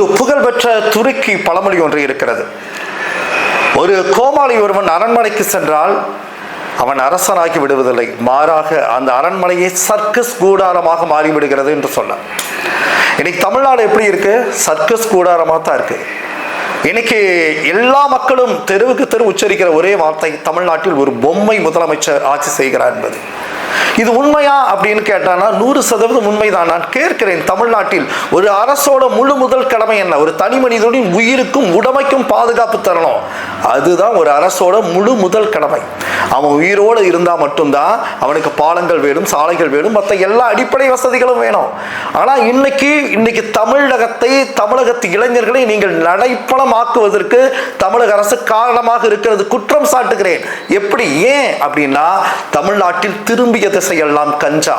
ஒரு புகழ்பெற்ற துருக்கி பழமொழி ஒன்று இருக்கிறது. ஒரு கோமாளி ஒருவன் அரண்மனைக்கு சென்றால் அவன் அரசனாகி விடுவதில்லை. மாறாக அந்த அரண்மனையை சர்க்கஸ் கூடாரமாக மாறிவிடுகிறது என்று சொல்ல இன்னைக்கு தமிழ்நாடு எப்படி இருக்கு? சர்க்கஸ் கூடாரமாக தான் இருக்கு. இன்னைக்கு எல்லா மக்களும் தெருவுக்கு தெரு உச்சரிக்கிற ஒரே வார்த்தை தமிழ்நாட்டில் ஒரு பொம்மை முதலமைச்சர் ஆட்சி செய்கிறார் என்பது. இது உண்மையா அப்படின்னு கேட்டானா நூறு சதவீதம் உண்மைதான். நான் கேட்கிறேன் தமிழ்நாட்டில் ஒரு அரசோட முழு முதல் கடமை என்ன? ஒரு தனி மனிதனின் உயிருக்கும் உடமைக்கும் பாதுகாப்பு தரணும். அதுதான் ஒரு அரசோட முழு முதல் கடமை. அவன் உயிரோடு இருந்தால் மட்டும்தான் அவனுக்கு பாலங்கள் வேணும் சாலைகள் வேணும் மற்ற எல்லா அடிப்படை வசதிகளும் வேணும். ஆனால் இன்னைக்கு இன்னைக்கு தமிழகத்தை தமிழகத்து இளைஞர்களை நீங்கள் நடைப்பணமாக்குவதற்கு தமிழக அரசு காரணமாக இருக்கிறது குற்றம் சாட்டுகிறேன். எப்படி ஏன் அப்படின்னா தமிழ்நாட்டில் திரும்பிய திசையெல்லாம் கஞ்சா.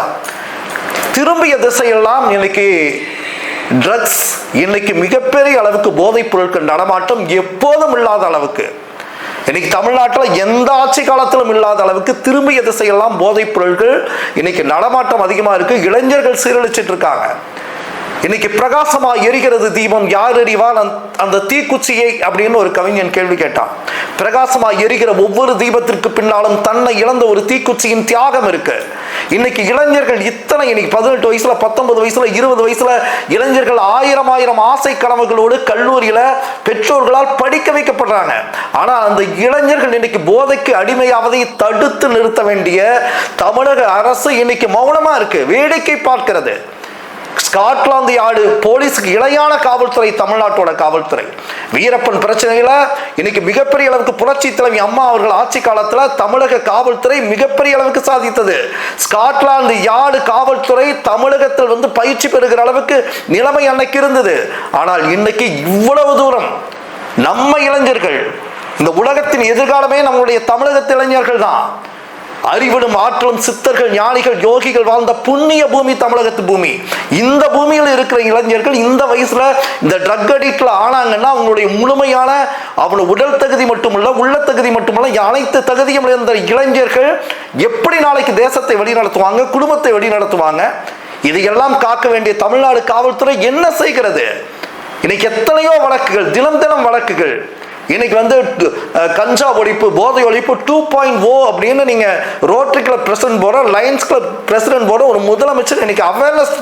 திரும்பிய திசையெல்லாம் இன்னைக்கு ட்ரக்ஸ் இன்னைக்கு மிகப்பெரிய அளவுக்கு போதைப் பொருட்கள் நடமாட்டம் எப்போதும் இல்லாத அளவுக்கு. இன்னைக்கு தமிழ்நாட்டில் எந்த ஆட்சி காலத்திலும் இல்லாத அளவுக்கு திரும்பிய திசையெல்லாம் போதைப் பொருட்கள் இன்னைக்கு நடமாட்டம் அதிகமாக இருக்கு. இளைஞர்கள் சீரழிச்சிட்டு இருக்காங்க. இன்னைக்கு பிரகாசமா எரிகிறது தீபம். யார் எறிவான் அந்த- அந்த தீக்குச்சியை அப்படின்னு ஒரு கவிஞன் கேள்வி கேட்டான். பிரகாசமாக எரிகிற ஒவ்வொரு தீபத்திற்கு பின்னாலும் தன்னை இழந்த ஒரு தீக்குச்சியின் தியாகம் இருக்கு. இன்னைக்கு இளைஞர்கள் இத்தனை இன்னைக்கு பதினெட்டு வயசுல பத்தொன்பது வயசுல இருபது வயசுல இளைஞர்கள் ஆயிரம் ஆயிரம் ஆசை கனவுகளோடு கல்லூரியில பெற்றோர்களால் படிக்க வைக்கப்படுறாங்க. ஆனா அந்த இளைஞர்கள் இன்னைக்கு போதைக்கு அடிமையாவதை தடுத்து நிறுத்த வேண்டிய தமிழக அரசு இன்னைக்கு மௌனமா இருக்கு வேடிக்கை பார்க்கிறது. ஸ்காட்லாந்து யார்டு போலீஸுக்கு இணையான காவல்துறை தமிழ்நாட்டோட காவல்துறை. வீரப்பன் பிரச்சனையில் இன்னைக்கு மிகப்பெரிய அளவுக்கு புரட்சி தலைவி அம்மா அவர்கள் ஆட்சி காலத்தில் தமிழக காவல்துறை மிகப்பெரிய அளவுக்கு சாதித்தது. ஸ்காட்லாந்து யார்டு காவல்துறை தமிழகத்தில் வந்து பயிற்சி பெறுகிற அளவுக்கு நிலைமை அன்னைக்கு இருந்தது. ஆனால் இன்னைக்கு இவ்வளவு தூரம் நம்ம இளைஞர்கள் இந்த உலகத்தின் எதிர்காலமே நம்முடைய தமிழகத்து இளைஞர்கள் தான் அறிவிடும் ஆற்றலும் சித்தர்கள் ஞானிகள் யோகிகள் வாழ்ந்த புண்ணிய பூமி தமிழகத்து பூமி. இந்த பூமியில் இருக்கிற இளைஞர்கள் இந்த வயசுல இந்த ட்ரக் அடிக்ட்ல ஆனாங்கன்னா அவங்களுடைய முழுமையான அவனோட உடல் தகுதி மட்டுமல்ல உள்ள தகுதி மட்டுமல்ல அனைத்து தகுதியும் இருந்த இளைஞர்கள் எப்படி நாளைக்கு தேசத்தை வழிநடத்துவாங்க குடும்பத்தை வழிநடத்துவாங்க? இதையெல்லாம் காக்க வேண்டிய தமிழ்நாடு காவல்துறை என்ன செய்கிறது? இன்னைக்கு எத்தனையோ வழக்குகள் தினம் தினம் வழக்குகள். இன்னைக்கு வந்து கஞ்சா ஒழிப்பு போதை ஒழிப்பு டூ பாயிண்ட் ஓ அப்படின்னு நீங்க ரோட்டரி கிளப் பிரசிடென்ட் போட லயன்ஸ் கிளப் பிரசிடென்ட் போட ஒரு முதலமைச்சர் இன்னைக்கு அவேர்னஸ்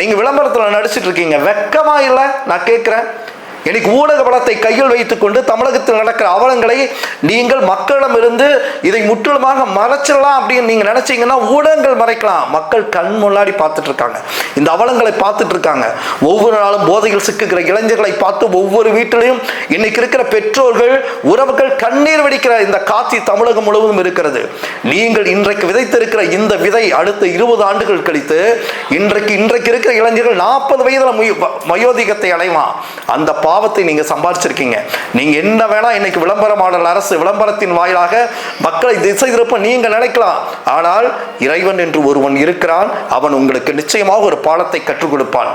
நீங்க விளம்பரத்தில் நடிச்சிட்டு இருக்கீங்க. வெக்கமா இல்லை? நான் கேட்கிறேன். இன்னைக்கு ஊடக பலத்தை கையில் வைத்துக்கொண்டு தமிழகத்தில் நடக்கிற அவலங்களை நீங்கள் மக்களிடமிருந்து இதை முற்றிலுமாக மறைச்சிடலாம் அப்படின்னு நீங்க நினைச்சீங்கன்னா ஊடகங்கள் மறைக்கலாம். மக்கள் கண் முன்னாடி பார்த்துட்டு இருக்காங்க. இந்த அவலங்களை பார்த்துட்டு இருக்காங்க. ஒவ்வொரு நாளும் போதையில் சிக்குகிற இளைஞர்களை பார்த்து ஒவ்வொரு வீட்டிலையும் இன்னைக்கு இருக்கிற பெற்றோர்கள் உறவுகள் கண்ணீர் வெடிக்கிற இந்த காட்சி தமிழகம் முழுவதும் இருக்கிறது. நீங்கள் இன்றைக்கு விதைத்திருக்கிற இந்த விதை அடுத்த இருபது ஆண்டுகள் கழித்து இன்றைக்கு இன்றைக்கு இருக்கிற இளைஞர்கள் நாற்பது வயதுல மயோதிகத்தை அடைவான். அந்த பாவத்தை நீங்க சம்பாதிச்சிருக்கீங்க நீங்க என்ன வேணா இன்னைக்கு விளம்பரமாடல் அரசு விளம்பரத்தின் வாயிலாக மக்களை திசை திருப்ப நீங்க நினைக்கலாம். ஆனால் இறைவன் என்று ஒருவன் இருக்கிறான். அவன் உங்களுக்கு நிச்சயமாக ஒரு பாடத்தை கற்றுக் கொடுப்பான்.